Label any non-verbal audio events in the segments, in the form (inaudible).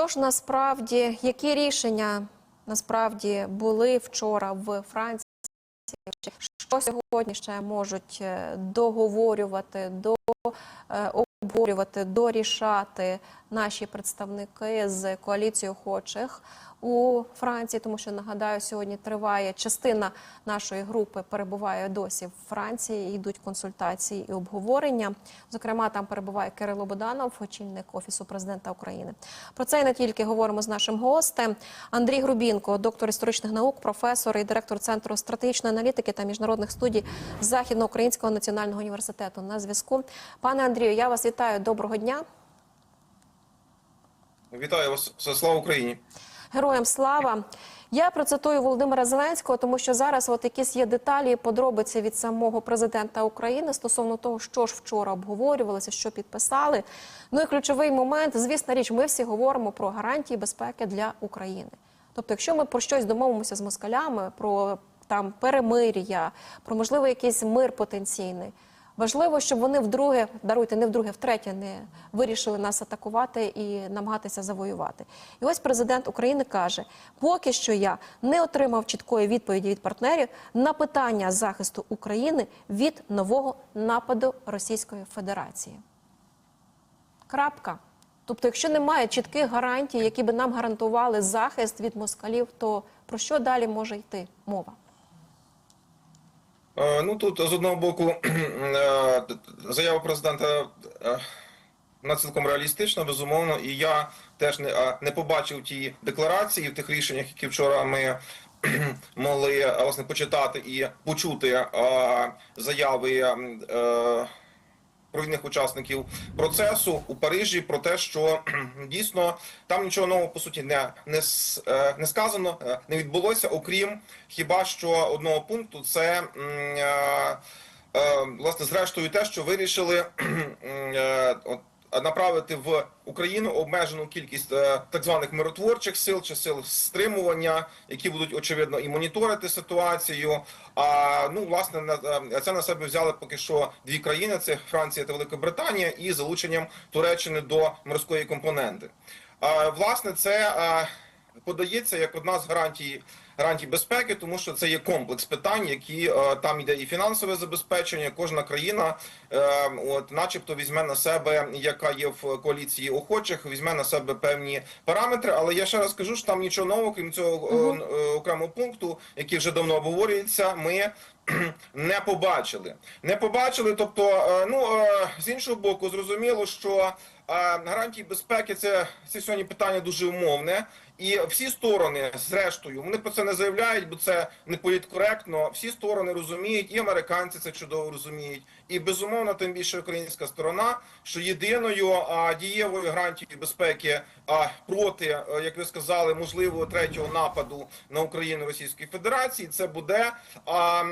Що ж насправді, які рішення насправді були вчора в Франції? Що сьогодні ще можуть е, договорювати, до обговорювати, дорішати наші представники з коаліції охочих у Франції? Тому що нагадаю, сьогодні триває частина нашої групи перебуває досі в Франції. Йдуть консультації і обговорення. Зокрема, там перебуває Кирило Боданов, очільник офісу президента України. Про це і не тільки говоримо з нашим гостем. Андрій Грубінко, доктор історичних наук, професор і директор центру стратегічної аналітики та міжнародних студій Західноукраїнського національного університету. На зв'язку. Пане Андрію, я вас вітаю. Доброго дня. Вітаю вас, слава Україні. Героям слава. Я процитую Володимира Зеленського, тому що зараз от якісь є деталі, і подробиці від самого президента України стосовно того, що ж вчора обговорювалося, що підписали. Ну і ключовий момент, звісна річ, ми всі говоримо про гарантії безпеки для України. Тобто, якщо ми про щось домовимося з москалями, про там перемир'я, про можливо якийсь мир потенційний. Важливо, щоб вони вдруге, даруйте, не вдруге, втретє не вирішили нас атакувати і намагатися завоювати. І ось президент України каже: поки що я не отримав чіткої відповіді від партнерів на питання захисту України від нового нападу Російської Федерації. Крапка. Тобто, якщо немає чітких гарантій, які би нам гарантували захист від москалів, то про що далі може йти мова? Е, Ну тут з одного боку (clears throat) е, заява президента на цілком реалістична, безумовно, і я теж не, е, не побачив ті декларації в тих рішеннях, які вчора ми (clears throat) могли е, власне почитати і почути е, заяви. Провідних учасників процесу у Парижі про те, що (clears throat) дійсно там нічого нового по суті не не, е, не сказано, е, не відбулося, окрім хіба що одного пункту, це е, власне зрештою те, що вирішили (clears throat) от, направити в Україну обмежену кількість е, так званих миротворчих сил чи сил стримування, які будуть очевидно і моніторити ситуацію. А ну власне е, це на себе взяли поки що дві країни: це Франція та Велика Британія, і залученням Туреччини до морської компоненти. А власне це е, подається як одна з гарантій. Гарантій безпеки, тому що це є комплекс питань, які е, там йде і фінансове забезпечення. Кожна країна, е, от, начебто, візьме на себе, яка є в коаліції охочих, візьме на себе певні параметри. Але я ще раз кажу, що там нічого нового, крім цього е, окремого пункту, який вже давно обговорюється, ми (clears throat) не побачили. Не побачили. Тобто, е, ну е, з іншого боку, зрозуміло, що е, гарантії безпеки це, це сьогодні питання дуже умовне. І всі сторони, зрештою, вони про це не заявляють, бо це не політкоректно. Всі сторони розуміють, і американці це чудово розуміють, і безумовно, тим більше українська сторона, що єдиною а, дієвою гарантією безпеки а, проти, а, як ви сказали, можливого третього нападу на Україну Російської Федерації, це буде а,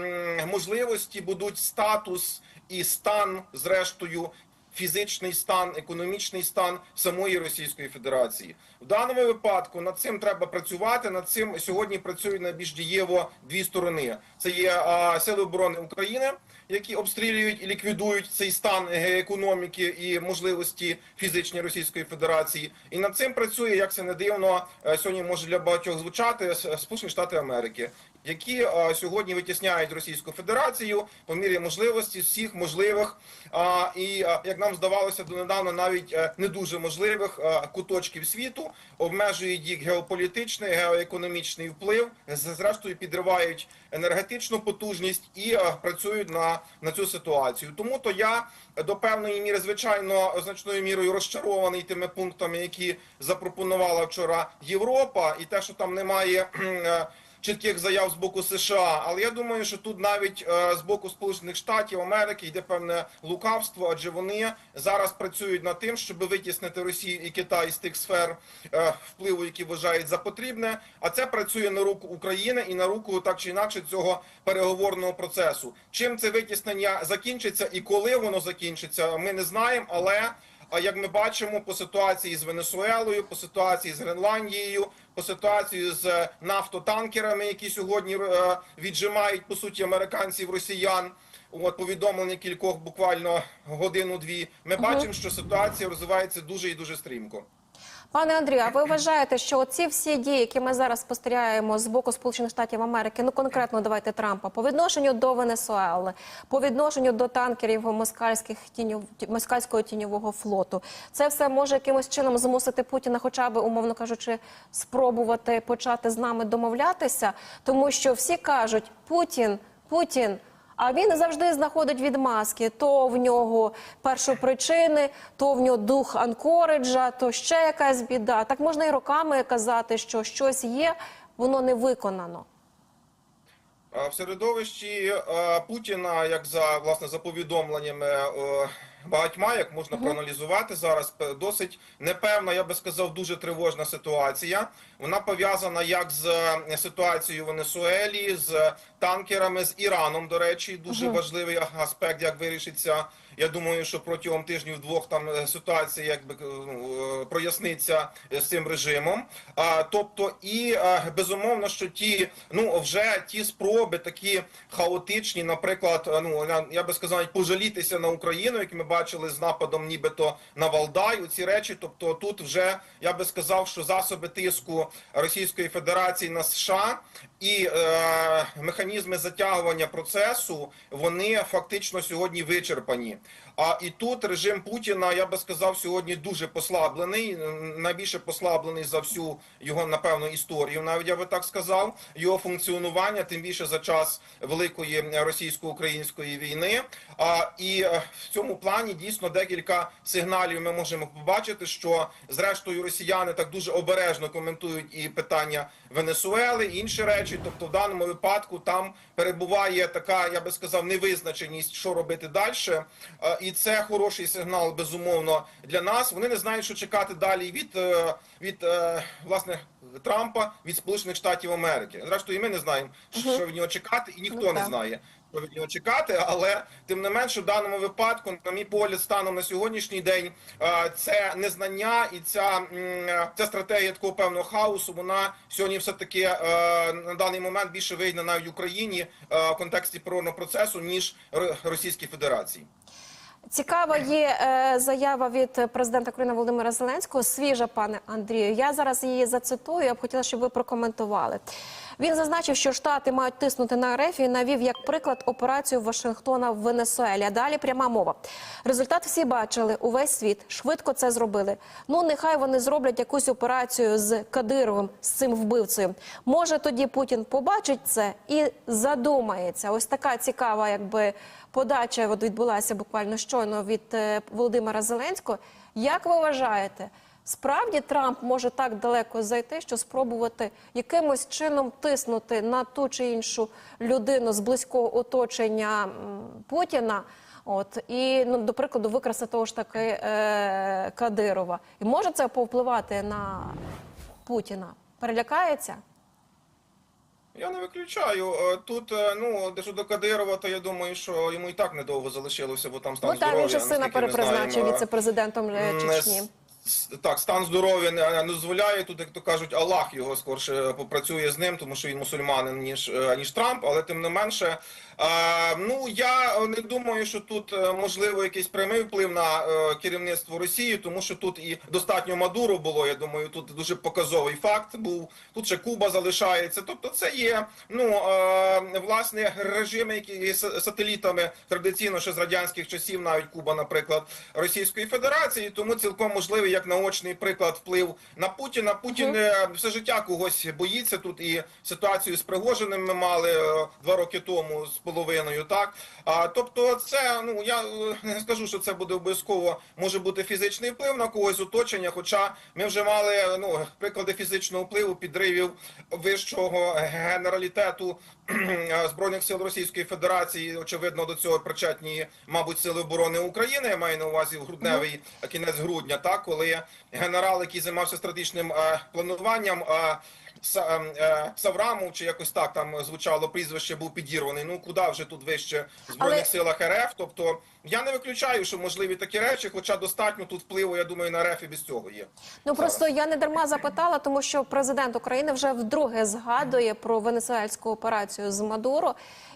можливості будуть статус і стан, зрештою, фізичний стан, економічний стан самої Російської Федерації. В даному випадку над цим треба працювати. Над цим сьогодні працюють найбільш дієво дві сторони. Це є а, Сили оборони України, які обстрілюють і ліквідують цей стан е, економіки і можливості фізичні Російської Федерації. І над цим працює, як це не дивно, е, сьогодні може для багатьох звучати с- Сполучені Штати Америки. Які а, сьогодні витісняють Російську Федерацію по мірі можливості всіх можливих і а, як нам здавалося донедавна навіть е, не дуже можливих куточків світу, обмежують їх геополітичний, геоекономічний вплив, зрештою підривають енергетичну потужність і працюють на, на цю ситуацію. Тому то я до певної міри, звичайно, значною мірою розчарований тими пунктами, які запропонувала вчора Європа, і те, що там немає. Чітких заяв з боку США, але я думаю, що тут навіть е, з боку Сполучених Штатів Америки йде певне лукавство, адже вони зараз працюють над тим, щоб витіснити Росію і Китай з тих сфер е, впливу, які вважають за потрібне. А це працює на руку України і на руку так чи інакше цього переговорного процесу. Чим це витіснення закінчиться і коли воно закінчиться, ми не знаємо, але. А як ми бачимо по ситуації з Венесуелою, по ситуації з Гренландією, по ситуації з нафтотанкерами, які сьогодні е, віджимають по суті американців росіян. От повідомлення кількох буквально годину-дві. Ми бачимо, що ситуація розвивається дуже і дуже стрімко. Пане Андрію, а ви вважаєте, що ці всі дії, які ми зараз спостерігаємо з боку Сполучених Штатів Америки, ну конкретно давайте Трампа, по відношенню до Венесуели, по відношенню до танкерів москальських тіньов, ті- москальського тіньового флоту, це все може якимось чином змусити Путіна, хоча б умовно кажучи, спробувати почати з нами домовлятися, тому що всі кажуть Путін, Путін. А він завжди знаходить відмазки. То в нього першопричини, то в нього дух Анкориджа, то ще якась біда. Так можна і роками казати, що щось є, воно не виконано. В середовищі е, Путіна, як за власне за повідомленнями е, багатьма, як можна проаналізувати зараз, досить непевна, я би сказав, дуже тривожна ситуація. Вона пов'язана як з е, ситуацією в Венесуелі, з танкерами, з Іраном. До речі, дуже важливий аспект, як вирішиться. Я думаю, що протягом тижнів двох там е, ситуація якби е, ну, е, проясниться з цим режимом. А тобто, і безумовно, що ті ну вже ті спроби такі хаотичні, наприклад, ну я, я би сказав, навіть пожалітися на Україну, які ми бачили з нападом, нібито на Валдай. Ці речі, тобто тут вже я би сказав, що засоби тиску Російської Федерації на США і е, механізми затягування процесу вони фактично сьогодні вичерпані. А і тут режим Путіна, я би сказав, сьогодні дуже послаблений, найбільше послаблений за всю його напевно історію. Навіть я би так сказав, його функціонування, тим більше за час великої російсько-української війни. А і е, в цьому плані дійсно декілька сигналів ми можемо побачити, що зрештою росіяни так дуже обережно коментують і питання Венесуели, і інші речі. Тобто, в даному випадку там перебуває така, я би сказав, невизначеність, що робити далі. Е, І це хороший сигнал, безумовно, для нас. Вони не знають, що чекати далі від, е, від е, власне Трампа, від Сполучених Штатів Америки. Зрештою, і ми не знаємо, що від нього чекати, і ніхто Ну, не знає. Що від чекати, але тим не менше, в даному випадку, на мій погляд, станом на сьогоднішній день, е, це незнання і ця, е, ця стратегія такого певного хаосу. Вона сьогодні все таки на даний момент більше вигідна навіть Україні е, в контексті переговорного процесу ніж Російській Федерації. Цікава є е, заява від президента України Володимира Зеленського. Свіжа, пане Андрію. Я зараз її зацитую. Я б хотіла, щоб ви прокоментували. Він зазначив, що штати мають тиснути на РФ і навів як приклад операцію Вашингтона в Венесуелі. А далі пряма мова. Результат всі бачили. Увесь світ швидко це зробили. Ну нехай вони зроблять якусь операцію з Кадировим, з цим вбивцею. Може тоді Путін побачить це і задумається. Ось така цікава, якби подача от відбулася буквально щойно від е, Володимира Зеленського. Як ви вважаєте, справді Трамп може так далеко зайти, що спробувати якимось чином тиснути на ту чи іншу людину з близького оточення Путіна? От і ну до прикладу викрасти того ж таки е, Кадирова, і може це повпливати на Путіна? Перелякається? Я не виключаю. Е, Тут, е, ну, щодо Кадирова, то я думаю, що йому і так недовго залишилося, бо там стан Ну здоров'я. він же сина перепризначив знаємо. віце-президентом е, Чечні. Так, стан здоров'я не не дозволяє. Тут, як то кажуть, Аллах його скорше попрацює з ним, тому що він мусульманин, ніж, е, ніж Трамп, але тим не менше. е, Ну я не думаю, що тут е, можливо якийсь прямий вплив на е, керівництво Росії, тому що тут і достатньо Мадуро було. Я думаю, тут дуже показовий факт був. Тут ще Куба залишається. Тобто, це є ну е, власне режими, які є сателітами традиційно ще з радянських часів, навіть Куба, наприклад, Російської Федерації. Тому цілком можливий як наочний приклад вплив на Путіна. Путін е, все життя когось боїться. Тут і ситуацію з Пригожиним ми мали е, два роки тому з половиною. Так а тобто, це ну я е, не скажу, що це буде обов'язково може бути фізичний вплив на когось оточення. Хоча ми вже мали ну приклади фізичного впливу підривів вищого генералітету збройних сил Російської Федерації. Очевидно, до цього причетні, мабуть, сили оборони України. Я маю на увазі в грудневий кінець грудня, так коли генерал, який займався стратегічним е, плануванням. Ем, е, Саврамов, чи якось так там звучало прізвище, був підірваний. Ну куди вже тут вище в збройних Але- силах РФ? Тобто я не виключаю, що можливі такі речі, хоча достатньо тут впливу, я думаю, на РФ і без цього є. Ну просто я не дарма запитала, тому що президент України вже вдруге згадує про венесуельську операцію з Мадуро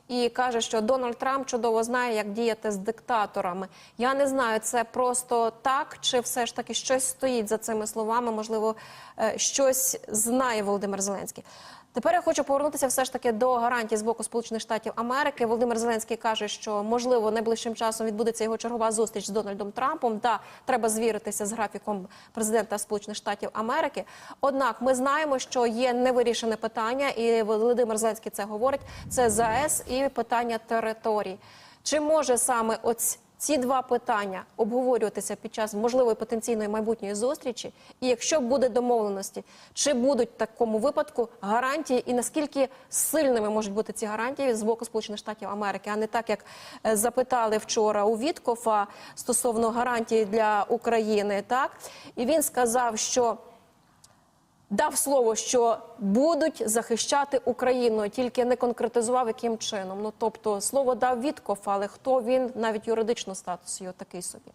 і каже, що Дональд Трамп чудово знає, як діяти з диктаторами. Я не знаю, це просто так, чи все ж таки щось стоїть за цими словами. Можливо, е, щось знає Володимир Зеленський. Тепер я хочу повернутися все ж таки до гарантій з боку Сполучених Штатів Америки. Володимир Зеленський каже, що можливо найближчим часом відбудеться його чергова зустріч з Дональдом Трампом. Да, треба звіритися з графіком президента Сполучених Штатів Америки. Однак ми знаємо, що є невирішене питання, і Володимир Зеленський це говорить. Це ЗАЕС і питання територій. Чи може саме оць ці два питання обговорюватися під час можливої потенційної майбутньої зустрічі, і якщо буде домовленості, чи будуть в такому випадку гарантії, і наскільки сильними можуть бути ці гарантії з боку Сполучених Штатів Америки, а не так як е, запитали вчора у Віткофа стосовно гарантій для України, так? І він сказав, що дав слово, що будуть захищати Україну, тільки не конкретизував, яким чином. Ну тобто слово дав Віткоф, але хто він навіть юридично статус його такий собі.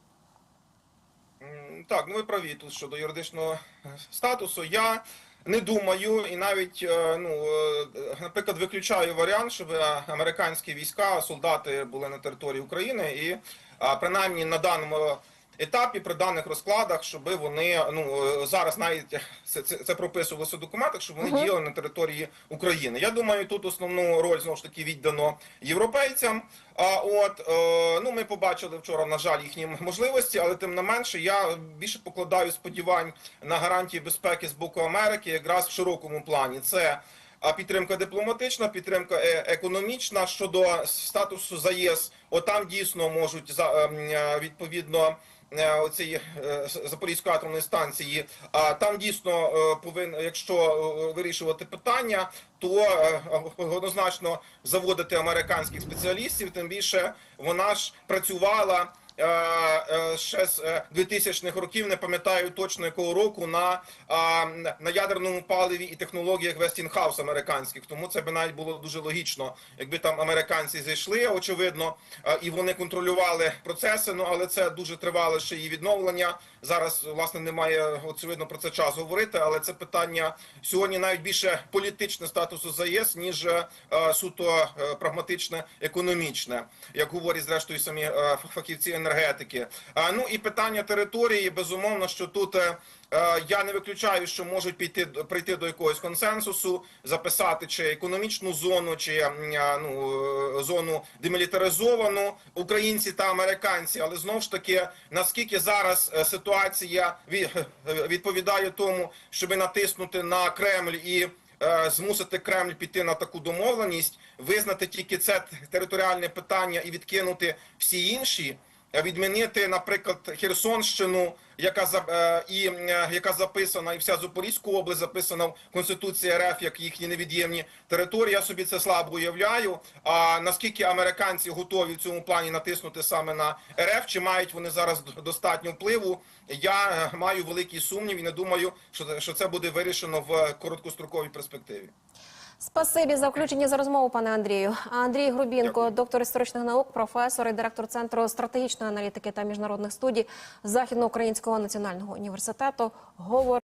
Так, ну ви праві тут щодо юридичного статусу. Я не думаю, і навіть е, ну, е, наприклад, виключаю варіант, щоб е, американські війська, солдати були на території України, і принаймні на даному етапі, при даних розкладах, щоб вони ну е, зараз навіть це, це, це прописувалося в документах, щоб вони діяли на території України. Я думаю, тут основну роль знову ж таки віддано європейцям. А от е, ну ми побачили вчора, на жаль, їхні можливості, але тим не менше, я більше покладаю сподівань на гарантії безпеки з боку Америки, якраз в широкому плані. Це а підтримка дипломатична, підтримка е- економічна щодо статусу ЗАЄС. Отам дійсно можуть за ем, е, відповідно. Е, Оцієї е, Запорізької атомної станції, а там дійсно повинен, якщо е, вирішувати питання, то е, однозначно заводити американських спеціалістів. Тим більше вона ж працювала е, е, ще з е, 2000-х років, не пам'ятаю точно якого року, на, на ядерному паливі і технологіях Westinghouse американських. Тому це би навіть було дуже логічно, якби там американці зайшли, очевидно, е, і вони контролювали процеси. Ну але це дуже тривале ще її відновлення. Зараз власне немає очевидно про це час говорити, але це питання сьогодні навіть більше політичне статусу ЗАЄС, ніж е, суто е, прагматичне економічне, як говорять зрештою самі е, фахівці енергетики. Ну і питання території, безумовно, що тут. е, е, Я не виключаю, що можуть піти прийти до якогось консенсусу, записати чи економічну зону, чи е, ну зону демілітаризовану українці та американці. Але знову ж таки, наскільки зараз ситуація відповідає тому, щоб натиснути на Кремль і змусити Кремль піти на таку домовленість, визнати тільки це територіальне питання і відкинути всі інші. Відмінити, наприклад, Херсонщину, яка е, і е, яка записана, і вся Запорізьку область записана в Конституції РФ як їхні невід'ємні території. Я собі це слабо уявляю. А наскільки американці готові в цьому плані натиснути саме на РФ, чи мають вони зараз достатньо впливу? Я е, маю великий сумнів і не думаю, що це буде вирішено в короткостроковій перспективі. Спасибі за включення за розмову, пане Андрію. Андрій Грубінко, Дякую. доктор історичних наук, професор і директор центру стратегічної аналітики та міжнародних студій Західноукраїнського національного університету. Говорив